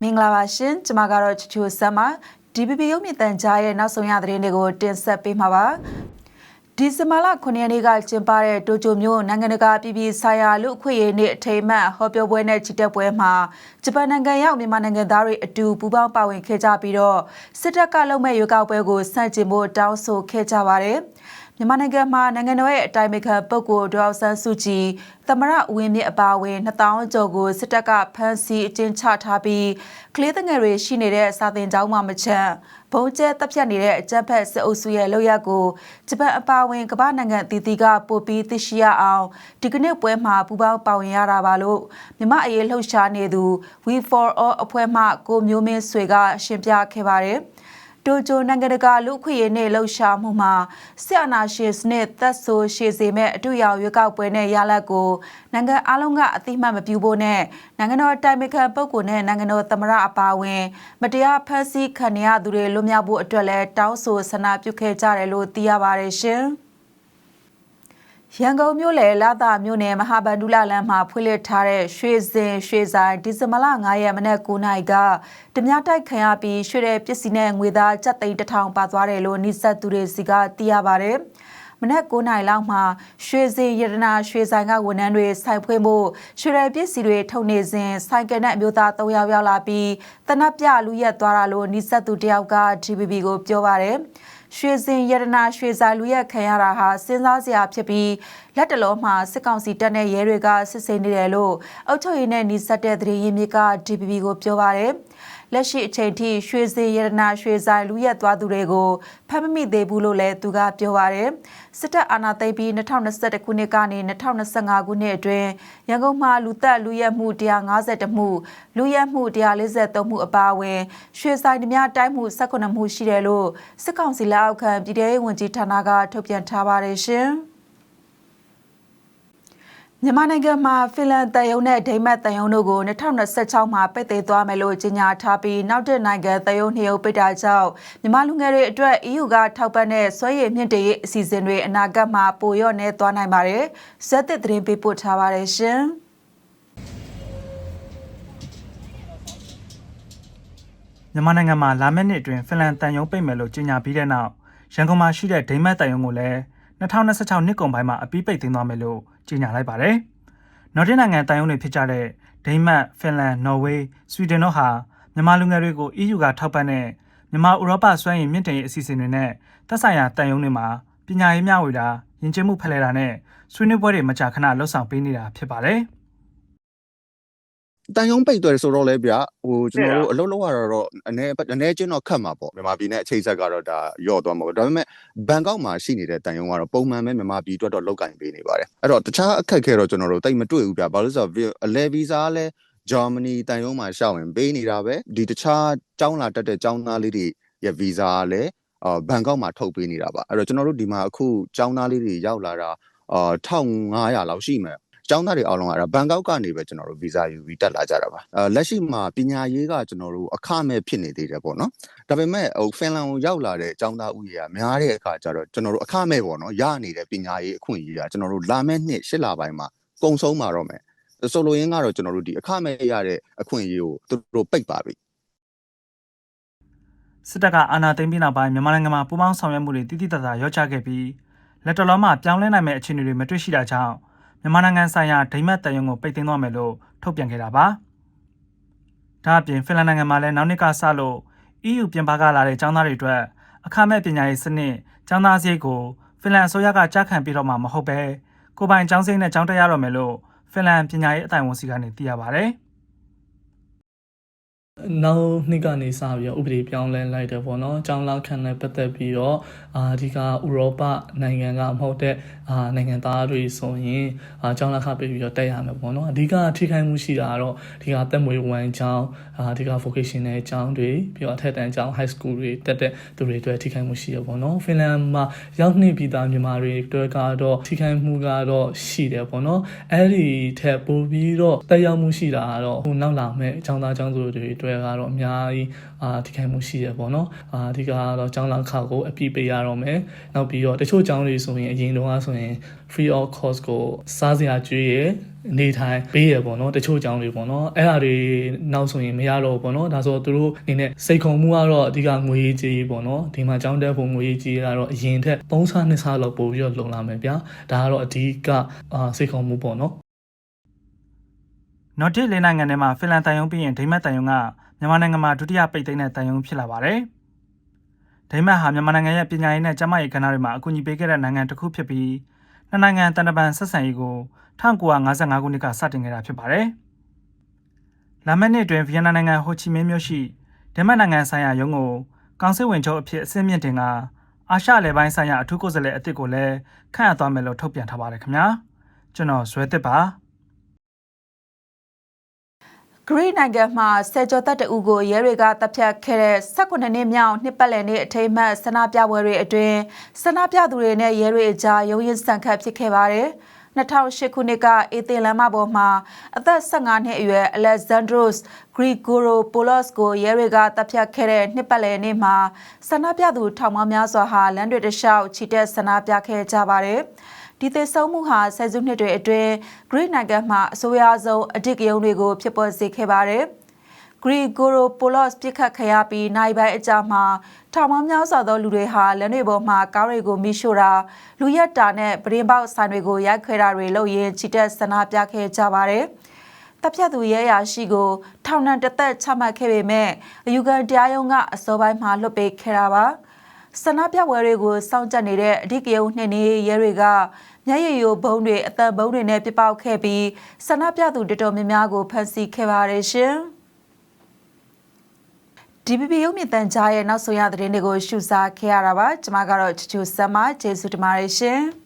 မင်္ဂလာပါရှင်ကျွန်မကတော့ချူချူဆမ်ပါ DPP ရုပ်မြင့်တန်ကြားရဲ့နောက်ဆုံးရသတင်းတွေကိုတင်ဆက်ပေးမှာပါဒီဇင်ဘာလ9ရက်နေ့ကကျင်းပတဲ့တိုကျိုမြို့နိုင်ငံတကာပြည်ပြည်ဆိုင်ရာလူအခွင့်အရေးနေ့အထိမ်းအမှတ်ဟောပြောပွဲနဲ့ချီတက်ပွဲမှာဂျပန်နိုင်ငံရောက်မြန်မာနိုင်ငံသားတွေအတူပူးပေါင်းပါဝင်ခဲ့ကြပြီးတော့စစ်တပ်ကလုပ်မဲ့ရွေးကောက်ပွဲကိုစန့်ကျင်ဖို့တောင်းဆိုခဲ့ကြပါတယ်။ မြန်မာနိုင်ငံမှာနိုင်ငံတော်ရဲ့အတိုင်ပင်ခံပုဂ္ဂိုလ်ဒေါက်ဆန်းစုကြည်သမရဝင်းမြင့်အပါအဝင်2000ကျော်ကိုစစ်တပ်ကဖမ်းဆီးအကျဉ်းချထားပြီးကလေးငယ်တွေရှိနေတဲ့စာသင်ကျောင်းမှာမချမ်းဘုံကျဲတပ်ဖြတ်နေတဲ့အကြမ်းဖက်စစ်အုပ်စုရဲ့လုပ်ရက်ကိုဂျပန်အပါအဝင်ကမ္ဘာနိုင်ငံအသီးသီးကပို့ပြီးသိရှိရအောင်ဒီကနေ့ပွဲမှာပူးပေါင်းပါဝင်ရတာပါလို့မြမအရေးလှုပ်ရှားနေသူ We for All အဖွဲ့မှကိုမျိုးမင်းဆွေကရှင်းပြခဲ့ပါတယ်။ တိုကျိုနိုင်ငံတကာလူခွေရေးနဲ့လှုပ်ရှားမှုမှာဆီယနာရှင်စနစ်သက်ဆိုရှေစေမဲ့အတူရောင်ရွေးကောက်ပွဲနဲ့ရလဒ်ကိုနိုင်ငံအလုံးကအသိမှတ်မပြုဖို့နဲ့နိုင်ငံတော်တိုင်ပင်ခံပုဂ္ဂိုလ်နဲ့နိုင်ငံတော်သမ္မတအပါအဝင် မတရားဖမ်းဆီးခံရသူတွေလွတ်မြောက်ဖို့အတွက်လည်းတောင်းဆိုဆန္ဒပြုခဲ့ကြတယ်လို့သိရပါတယ်ရှင်။ ရန်ကုန်မြို့လေလာသာမြို့နယ်မဟာဗန္ဓုလလမ်းမှာဖွင့်လှစ်ထားတဲ့ရွှေစင်ရွှေဆိုင်ဒီဇင်ဘာလ9ရက်မနက်9နာရီကဓမြတိုက်ခံရပြီးရွှေတဲ့ပစ္စည်းနဲ့ငွေသားကျပ်သိန်းတစ်ထောင်ပါသွားတယ်လို့နှိစက်သူတွေစီကသိရပါတယ်။မနက်9နာရီလောက်မှာရွှေစင်ရတနာရွှေဆိုင်ကဝန်ထမ်းတွေဆိုင်ဖွင့်ဖို့ရွှေရည်ပစ္စည်းတွေထုတ်နေစဉ်ဆိုင်ကယ်နဲ့အမျိုးသား3ယောက်ရောက်လာပြီးတနက်ပြလူရက်သွားတာလို့နှိစက်သူတယောက်က TVB ကိုပြောပါတယ်။ ရွှေစင်ရတနာရွှေစာလူရက်ခံရတာဟာစဉ်းစားစရာဖြစ်ပြီးလက်တလုံးမှာစစ်ကောင်စီတပ်နဲ့ရဲတွေကစစ်ဆေးနေတယ်လို့အုပ်ချုပ်ရေးနဲ့နှိစက်တဲ့သတင်းရင်းမြစ်က DPP ကိုပြောပါတယ်။ လက်ရှိအချိန်ထိရွှေစင်ရတနာရွှေဆိုင်လူရက်သွားသူတွေကိုဖမ်းမမိသေးဘူးလို့လည်းသူကပြောပါရယ်စစ်တပ်အာဏာသိမ်းပြီး2021ခုနှစ်ကနေ2025ခုနှစ်အတွင်းရန်ကုန်မှာလူသက်လူရက်မှု150မှုလူရက်မှု143မှုအပါအဝင်ရွှေဆိုင်ဓမြတိုင်းမှု18မှုရှိတယ်လို့စစ်ကောင်စီလက်အောက်ခံပြည်ထောင်စုဝန်ကြီးဌာနကထုတ်ပြန်ထားပါတယ်ရှင်။ မြန်မာနိုင်ငံမှာဖင်လန်တန်ယုံနဲ့ဒိမတ်တန်ယုံတို့ကို2026မှာပိတ်သိမ်းသွားမယ်လို့ကြေညာထားပြီးနောက်တဲ့နိုင်ငံတန်ယုံနှစ်ရုပ်ပိတ်တာကြောင့်မြန်မာလူငယ်တွေအတွက် EU ကထောက်ပံ့တဲ့ဆွဲရည်မြင့်တရေးအစီအစဉ်တွေအနာဂတ်မှာပိုလျော့နေသွားနိုင်ပါတယ်။ဇက်သစ်သတင်းပေးပို့ထားပါတယ်ရှင်။မြန်မာနိုင်ငံမှာလာမယ့်နှစ်အတွင်းဖင်လန်တန်ယုံပိတ်မယ်လို့ကြေညာပြီးတဲ့နောက်ရန်ကုန်မှာရှိတဲ့ဒိမတ်တန်ယုံကိုလည်း 2026နှစ်ကုန်ပိုင်းမှာအပြီးပိတ်သိမ်းသွားမယ်လို့ကြေညာလိုက်ပါတယ်။နော်တင်နိုင်ငံတန်ယုံတွေဖြစ်ကြတဲ့ဒိန်းမတ်၊ဖင်လန်၊နော်ဝေး၊ဆွီဒင်တို့ဟာမြန်မာလူငယ်တွေကို EU ကထောက်ပံ့တဲ့မြန်မာဥရောပစွမ်းရည်မြင့်တင်ရေးအစီအစဉ်တွေနဲ့သက်ဆိုင်ရာတန်ယုံတွေမှာပညာရေးမျှဝေတာ၊ယဉ်ကျေးမှုဖလှယ်တာနဲ့ဆွေးနွေးပွဲတွေမကြာခဏလှုပ်ဆောင်ပေးနေတာဖြစ်ပါတယ်။ တန်ယုံပိတ်သွားတယ်ဆိုတော့လေဗျဟိုကျွန်တော်တို့အလုပ်လုပ်ရတော့အနေအနေချင်းတော့ခတ်မှာပေါ့မြန်မာပြည်နဲ့အချိန်ဆက်ကတော့ဒါရော့သွားမှာပေါ့ဒါပေမဲ့ဘန်ကောက်မှာရှိနေတဲ့တန်ယုံကတော့ပုံမှန်ပဲမြန်မာပြည်အတွက်တော့လောက်ကင်ပေးနေပါတယ်အဲ့တော့တခြားအခက်ခဲတော့ကျွန်တော်တို့တိတ်မတွေ့ဘူးဗျဘာလို့ဆိုတော့အလဲဗီဇာလည်းဂျာမနီတန်ယုံမှာရှောက်ရင်ပေးနေတာပဲဒီတခြားကျောင်းလာတက်တဲ့ကျောင်းသားလေးတွေရဲ့ဗီဇာလည်းအာဘန်ကောက်မှာထုတ်ပေးနေတာပါအဲ့တော့ကျွန်တော်တို့ဒီမှာအခုကျောင်းသားလေးတွေရောက်လာတာအာ1500လောက်ရှိမယ် ကျောင်းသားတွေအားလုံးကဘန်ကောက်ကနေပဲကျွန်တော်တို့ဗီဇာယူပြီးတက်လာကြတာပါအဲလက်ရှိမှာပညာရေးကကျွန်တော်တို့အခမဲ့ဖြစ်နေသေးတယ်ပေါ့နော်ဒါပေမဲ့ဟိုဖင်လန်ကိုရောက်လာတဲ့ကျောင်းသားဦးရေကများတဲ့အခါကျတော့ကျွန်တော်တို့အခမဲ့ပေါ့နော်ရနေတဲ့ပညာရေးအခွင့်အရေးကကျွန်တော်တို့လာမယ့်နှစ်ရှစ်လပိုင်းမှာကုံဆုံးမှာတော့မယ်ဆိုလိုရင်းကတော့ကျွန်တော်တို့ဒီအခမဲ့ရတဲ့အခွင့်အရေးကိုသူတို့ပိတ်ပါပြီစစ်တပ်ကအာဏာသိမ်းပြီးနောက်ပိုင်းမြန်မာနိုင်ငံမှာပူးပေါင်းဆောင်ရွက်မှုတွေတိတိကျကျရော့ချခဲ့ပြီးလက်တလုံးမှာပြောင်းလဲနိုင်မယ့်အခြေအနေတွေမတွေ့ရှိတာကြောင့် မြန်မာနိုင်ငံဆိုင်ရာဒိမတ်တန်ယုံကိုပိတ်သိမ်းသွားမယ်လို့ထုတ်ပြန်ခဲ့တာပါ။ဒါအပြင်ဖင်လန်နိုင်ငံမှာလည်းနောက်နှစ်ကစလို့ EU ပြင်ပကလာတဲ့ကျောင်းသားတွေအတွက်အခမဲ့ပညာရေးစနစ်ကျောင်းသားစည်းကိုဖင်လန်အစိုးရကကြားခံပြီးတော့မှမဟုတ်ပဲကိုပိုင်ကျောင်းစိမ့်နဲ့ကျောင်းတက်ရတော့မယ်လို့ဖင်လန်ပညာရေးအတိုင်ဝန်စီကနေသိရပါဗျ။ နောက်နှစ်ကနေစပြီးတော့ဥပဒေပြောင်းလဲလိုက်တယ်ပေါ့နော်။ကျောင်းလာခံနဲ့ပတ်သက်ပြီးတော့အာဒီကဥရောပနိုင်ငံကမဟုတ်တဲ့အာနိုင်ငံသားတွေဆိုရင်အာကျောင်းလာခပေးပြီးတော့တက်ရမယ်ပေါ့နော်။အဓိကထိခိုက်မှုရှိတာကတော့ဒီကသက်မွေးဝမ်းကျောင်းအာဒီက vocational ကျောင်းတွေပြီးတော့အထက်တန်းကျောင်း high school တွေတက်တဲ့သူတွေအတွက်ထိခိုက်မှုရှိရပေါ့နော်။ဖင်လန်မှာရောက်နေပြီးသားမြန်မာတွေအတွက်ကတော့ထိခိုက်မှုကတော့ရှိတယ်ပေါ့နော်။အဲ့ဒီထက်ပိုပြီးတော့တက်ရောက်မှုရှိတာကတော့ဟိုနောက်လာမဲ့ကျောင်းသားကျောင်းသူတွေအတွက်ကတော့အများကြီးအာထိခိုက်မှုရှိရပေါ့နော်အာအဓိကကတော့ကျောင်းလောက်ခါကိုအပြည့်ပေးရတော့မယ်နောက်ပြီးတော့တချို့ကျောင်းတွေဆိုရင်အရင်တုန်းကဆိုရင် free of cost ကိုစားစရာကျွေးရနေထိုင်ပေးရပေါ့နော်တချို့အကြောင်းတွေပေါ့နော်အဲ့ဒါတွေနောက်ဆိုရင်မရတော့ဘူးပေါ့နော်ဒါဆိုသူတို့အနေနဲ့စိတ်ခုံမှုကတော့အဓိကငွေရေးကြေးပေါ့နော်ဒီမှာကြောင်းတက်ဖို့ငွေရေးကြေးကတော့အရင်ထက်3ဆ2ဆလောက်ပိုပြီးတော့လုံလာမယ်ဗျာဒါကတော့အဓိကအာစိတ်ခုံမှုပေါ့နော် နော်တစ်လေးနိုင်ငံထဲမှာဖင်လန်တန်ယုံပြီးရင်ဒိမတ်တန်ယုံကမြန်မာနိုင်ငံမှာဒုတိယပိတ်သိမ်းတဲ့တန်ယုံဖြစ်လာပါတယ်။ဒိမတ်ဟာမြန်မာနိုင်ငံရဲ့ပညာရေးနဲ့ကျန်းမာရေးကဏ္ဍတွေမှာအကူအညီပေးခဲ့တဲ့နိုင်ငံတစ်ခုဖြစ်ပြီးနှစ်နိုင်ငံတန်တပန်ဆက်ဆံရေးကို1955ခုနှစ်ကစတင်ခဲ့တာဖြစ်ပါတယ်။လာမယ့်နှစ်အတွင်းဗီယက်နမ်နိုင်ငံဟိုချီမင်းမြို့ရှိဒိမတ်နိုင်ငံဆိုင်ရာရုံးကိုကောင်စစ်ဝင်ချုပ်အဖြစ်အစင်းမြင့်တင်ကအာရှလေပိုင်းဆိုင်ရာအထူးကိုယ်စားလှယ်အသစ်ကိုလည်းခန့်အပ်သွားမယ်လို့ထုတ်ပြန်ထားပါတယ်ခင်ဗျာ။ကျွန်တော်ဇွဲတစ်ပါ ဂရိနိုင်ငံမှာဆယ်ကျော်သက်တဦးကိုရဲတွေကတပ်ဖြတ်ခဲ့တဲ့18နှစ်မြောက်နှစ်ပတ်လည်နေ့အထိမ်းအမှတ်ဆန္ဒပြပွဲတွေအတွင်းဆန္ဒပြသူတွေနဲ့ရဲတွေအကြားရုန်းရင်းဆန်ခတ်ဖြစ်ခဲ့ပါတယ်။2008ခုနှစ်ကအေသင်လမ်းမပေါ်မှာအသက်15နှစ်အရွယ် Alexandros Grigoropoulos ကိုရဲတွေကတပ်ဖြတ်ခဲ့တဲ့နှစ်ပတ်လည်နေ့မှာဆန္ဒပြသူထောင်ပေါင်းများစွာဟာလမ်းတွေတစ်လျှောက်ချီတက်ဆန္ဒပြခဲ့ကြပါတယ်။ ဒီသေဆုံးမှုဟာဆယ်စုနှစ်တွေအတွင်းဂရိနိုင်ငံမှာအဆိုးရွားဆုံးအဓိကရုဏ်းတွေကိုဖြစ်ပေါ်စေခဲ့ပါတယ်။ Grigoropoulos ပြစ်ခတ်ခရပြီးနိုင်ပိုင်းအကြမှာထောင်ပေါင်းများစွာသောလူတွေဟာလမ်းတွေပေါ်မှာကားတွေကိုမိရှို့တာလူရက်တာနဲ့ပရင်ပေါက်ဆိုင်တွေကိုရိုက်ခွဲတာတွေလုပ်ရင်းချီတက်ဆန္ဒပြခဲ့ကြပါတယ်။တပ်ဖြတ်သူရဲရာရှိကိုထောင်ဒဏ်တစ်သက်ချမှတ်ခဲ့ပေမဲ့အယူခံတရားရုံးကအစောပိုင်းမှာလွတ်ပေးခဲ့တာပါ။ ဆန္ဒပြပွဲတွေကိုစောင့်ကြပ်နေတဲ့အဓိကရုဏ်းနှစ်နေရဲတွေကမျက်ရည်ယိုဘုံတွေအသက်ဘုံတွေနဲ့ပြပောက်ခဲ့ပြီးဆန္ဒပြသူတော်တော်များများကိုဖမ်းဆီးခဲ့ပါတယ်ရှင်။ DPP ရုပ်မြင့်တန်ကြားရဲ့နောက်ဆုံးရသတင်းတွေကိုရှုစားခဲ့ရတာပါကျွန်မကတော့ချူချူဆမ်မကျေးဇူးတင်ပါတယ်ရှင်။